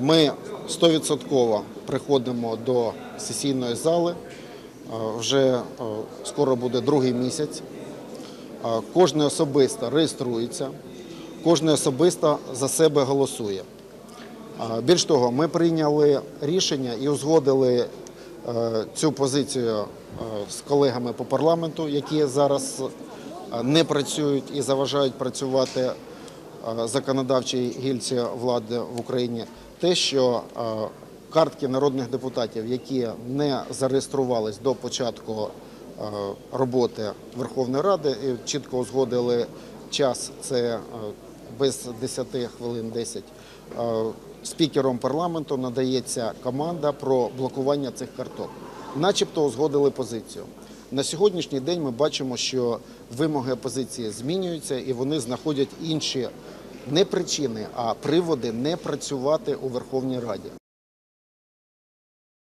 Ми 100% приходимо до сесійної зали. Е, Вже е, скоро буде другий місяць. Е, Кожен особисто реєструється, кожен особисто за себе голосує. Більш того, ми прийняли рішення і узгодили цю позицію з колегами по парламенту, які зараз не працюють і заважають працювати законодавчій гільці влади в Україні. Те, що е, картки народних депутатів, які не зареєструвались до початку е, роботи Верховної Ради, і чітко узгодили час, це е, без 10 хвилин 10, е, спікером парламенту надається команда про блокування цих карток. Начебто узгодили позицію. На сьогоднішній день ми бачимо, що вимоги опозиції змінюються і вони знаходять інші не причини, а приводи не працювати у Верховній Раді.